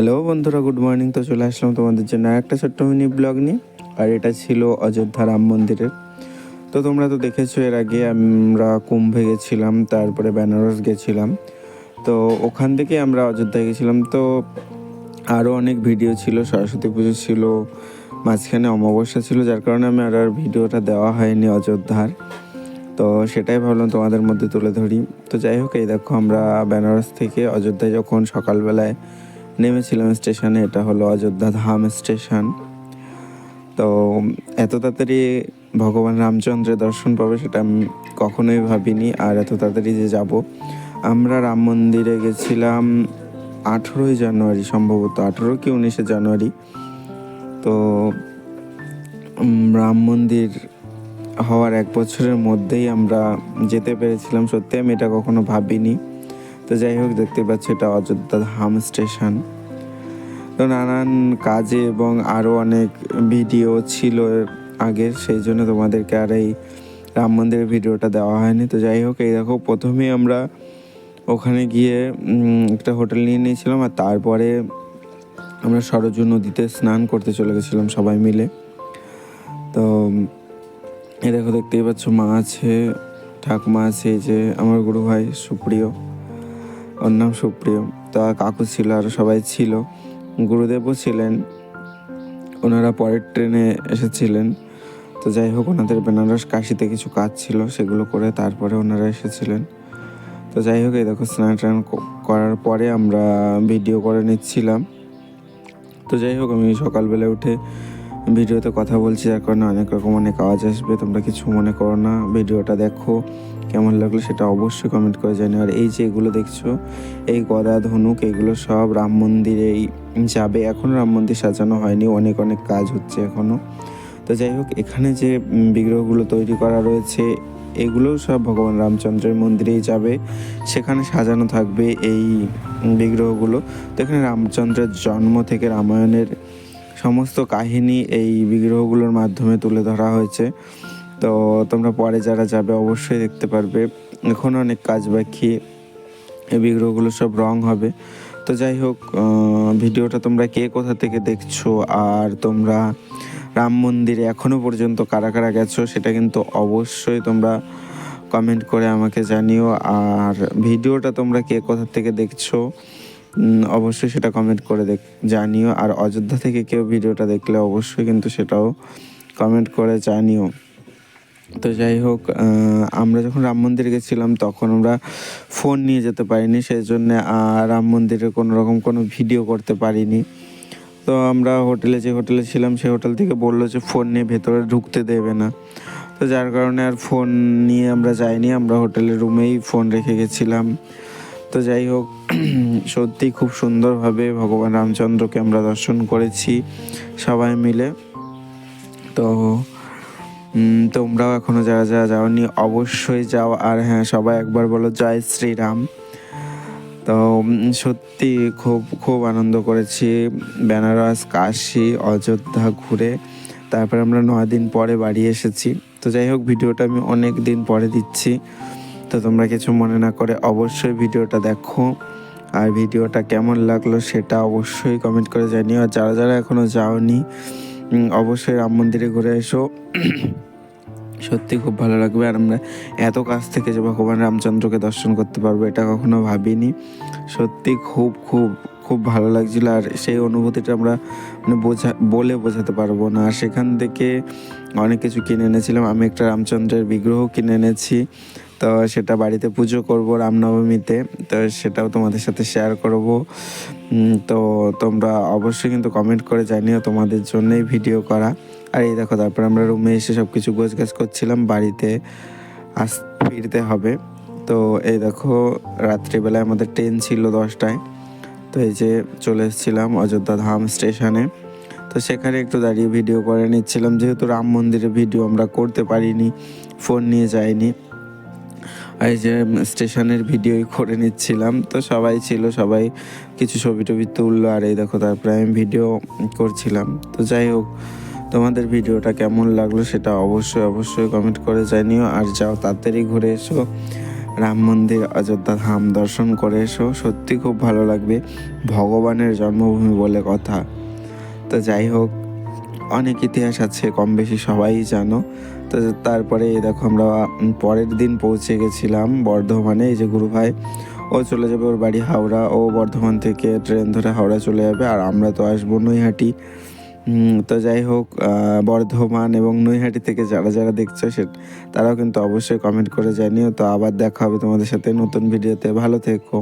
Hello বন্ধুরা, good morning. তো চলে আসলাম তোমাদের জন্য একটা ছোট্ট মিনি ব্লগ নিয়ে, আর এটা ছিল অযোধ্যা রাম মন্দিরের। তো তোমরা তো দেখেছ এর আগে আমরা কুম্ভে গেছিলাম, তারপরে বেনারস গেছিলাম। তো ওখান থেকে আমরা অযোধ্যা গেছিলাম। তো আরও অনেক ভিডিও ছিল, সরস্বতী পুজো ছিল, মাঝখানে অমাবস্যা ছিল, যার কারণে আমি আর আর ভিডিওটা দেওয়া হয়নি অযোধ্যার। তো সেটাই ভাবলাম তোমাদের মধ্যে তুলে ধরি। তো যাই হোক, এই দেখো আমরা বেনারস থেকে অযোধ্যায় যখন সকালবেলায় নেমেছিলাম স্টেশনে, এটা হলো অযোধ্যা ধাম স্টেশন। তো এত তাড়াতাড়ি ভগবান রামচন্দ্রের দর্শন পাবে সেটা আমি কখনোই ভাবিনি, আর এত তাড়াতাড়ি যে যাব। আমরা রাম মন্দিরে গেছিলাম আঠেরোই জানুয়ারি, সম্ভবত আঠেরো কি উনিশে জানুয়ারি। তো রাম মন্দির হওয়ার এক বছরের মধ্যেই আমরা যেতে পেরেছিলাম, সত্যি আমি এটা কখনো ভাবিনি। তো যাই হোক, দেখতে পাচ্ছি এটা অযোধ্যা ধাম স্টেশন। তো নানান কাজে এবং আরও অনেক ভিডিও ছিল আগের সেই জন্য তোমাদেরকে আর এই রাম মন্দিরের ভিডিওটা দেওয়া হয়নি। তো যাই হোক, এই দেখো প্রথমেই আমরা ওখানে গিয়ে একটা হোটেল নিয়ে নিয়েছিলাম আর তারপরে আমরা সরজু নদীতে স্নান করতে চলে গেছিলাম সবাই মিলে। তো, এই দেখো, দেখতেই পাচ্ছ মা আছে, ঠাকুমা আছে যে আমার গুরু ভাই সুপ্রিয়। ওর নাম সুপ্রিয়। তো কাকু ছিল আর সবাই ছিল। গুরুদেবও ছিলেন। ওনারা পরের ট্রেনে এসেছিলেন। তো যাই হোক, ওনাদের বেনারস কাশিতে কিছু কাজ ছিল, সেগুলো করে তারপরে ওনারা এসেছিলেন। তো যাই হোক, এই দেখো স্নান টান করার পরে আমরা ভিডিও করে নিচ্ছিলাম। তো যাই হোক, আমি সকালবেলা উঠে ভিডিওতে কথা বলছি, যার কারণে অনেক রকম অনেক আওয়াজ আসবে। তোমরা কিছু মনে করো না, ভিডিওটা দেখো। কেমন লাগল সেটা অবশ্যই কমেন্ট করে জানিও। আর এই যে এগুলো দেখছ, এই গদা ধনুক, এগুলো সব রাম মন্দিরেই যাবে। এখনও রাম মন্দির সাজানো হয়নি, অনেক অনেক কাজ হচ্ছে এখনও তো যাই হোক, এখানে যে বিগ্রহগুলো তৈরি করা রয়েছে, এগুলোও সব ভগবান রামচন্দ্রের মন্দিরেই যাবে। সেখানে সাজানো থাকবে এই বিগ্রহগুলো। তো এখানে রামচন্দ্রের জন্ম থেকে রামায়ণের সমস্ত কাহিনী এই বিগ্রহগুলোর মাধ্যমে তুলে ধরা হয়েছে। তো তোমরা পরে যারা যাবে অবশ্যই দেখতে পারবে। এখনও অনেক কাজ বাকি, এই বিগ্রহগুলো সব রং হবে। তো যাই হোক ভিডিওটা তোমরা কে কোথা থেকে দেখছ আর তোমরা রাম মন্দিরে এখনও পর্যন্ত কারা কারা গেছো সেটা কিন্তু অবশ্যই তোমরা কমেন্ট করে আমাকে জানিও। আর ভিডিওটা তোমরা কে কোথা থেকে দেখছ অবশ্যই সেটা কমেন্ট করে দেখ, জানিও। আর অযোধ্যা থেকে কেউ ভিডিওটা দেখলে অবশ্যই কিন্তু সেটাও কমেন্ট করে জানিও। তো যাই হোক আমরা যখন রাম মন্দিরে গেছিলাম তখন আমরা ফোন নিয়ে যেতে পারিনি সেই জন্য রাম মন্দিরে কোনো রকম কোনো ভিডিও করতে পারিনি। তো আমরা হোটেলে যে হোটেলে ছিলাম সেই হোটেল থেকে বলল যে ফোন নিয়ে ভেতরে ঢুকতে দেবে না। তো যার কারণে আর ফোন নিয়ে আমরা যাইনি, আমরা হোটেলের রুমেই ফোন রেখে গেছিলাম। তো যাই হোক, সত্যি খুব সুন্দরভাবে ভগবান রামচন্দ্রকে আমরা দর্শন করেছি সবাই মিলে। তো তোমরাও এখনও যারা যারা যাওনি, অবশ্যই যাও। আর হ্যাঁ সবাই একবার বলো, জয় শ্রীরাম। তো সত্যি খুব খুব আনন্দ করেছি। বেনারস, কাশি, অযোধ্যা ঘুরে। তারপরে আমরা নয় দিন পরে বাড়ি এসেছি। তো যাই হোক, ভিডিওটা আমি অনেক দিন পরে দিচ্ছি। তো তোমরা কিছু মনে না করে অবশ্যই ভিডিওটা দেখো। আর ভিডিওটা কেমন লাগল সেটা অবশ্যই কমেন্ট করে জানিও। আর যারা যারা এখনও যাওনি অবশ্যই রাম মন্দিরে ঘুরে এসো। সত্যি খুব ভালো লাগবে আর আমরা এত কাছ থেকে যে ভগবান রামচন্দ্রকে দর্শন করতে পারব এটা কখনো ভাবিনি। সত্যি খুব খুব খুব ভালো লাগছিল আর সেই অনুভূতিটা আমরা মানে বোঝা, বলে বোঝাতে পারব না। আর সেখান থেকে অনেক কিছু কিনে এনেছিলাম। আমি একটা রামচন্দ্রের বিগ্রহ কিনে এনেছি। তো সেটা বাড়িতে পুজো করব রামনবমীতে। তো সেটাও তোমাদের সাথে শেয়ার করব। তো তোমরা অবশ্যই কিন্তু কমেন্ট করে জানিও তোমাদের জন্যই ভিডিও করা। আর এই দেখো, তারপর আমরা রুমে এসে সব কিছু গোছ গাছ করছিলাম। বাড়িতে আস, ফিরতে হবে। তো এই দেখো, রাত্রিবেলায় আমাদের ট্রেন ছিল দশটায়। তো এই যে চলে এসেছিলাম অযোধ্যা ধাম স্টেশনে। তো সেখানে একটু দাঁড়িয়ে ভিডিও করে নিচ্ছিলাম। যেহেতু রাম মন্দিরের ভিডিও আমরা করতে পারিনি ফোন নিয়ে যাইনি। এই যে স্টেশনের ভিডিওই করে নিচ্ছিলাম। তো সবাই ছিল, সবাই কিছু ছবি টবি তুললো আর এই দেখো তারপরে আমি ভিডিও করছিলাম। তো যাই হোক, তোমাদের ভিডিওটা কেমন লাগল সেটা অবশ্যই অবশ্যই কমেন্ট করে জানিও। আর যাও তাড়াতাড়ি ঘুরে এসো। রাম মন্দির, অযোধ্যা ধাম দর্শন করে এসো। সত্যি খুব ভালো লাগবে ভগবানের জন্মভূমি বলে কথা। তো যাই হোক, অনেক ইতিহাস আছে কম বেশি সবাই জানো। তো তারপরে দেখো আমরা পরের দিন পৌঁছে গেছিলাম বর্ধমানে। এই যে গুরু ভাই, ও চলে যাবে ওর বাড়ি হাওড়া। ও বর্ধমান থেকে ট্রেন ধরে হাওড়া চলে যাবে। আর আমরা তো আসব নৈহাটি। তো যাই হোক বর্ধমান এবং নৈহাটি থেকে যারা যারা দেখছ, সে তারাও কিন্তু অবশ্যই কমেন্ট করে জানিও। তো আবার দেখা হবে তোমাদের সাথে নতুন ভিডিওতে ভালো থেকো।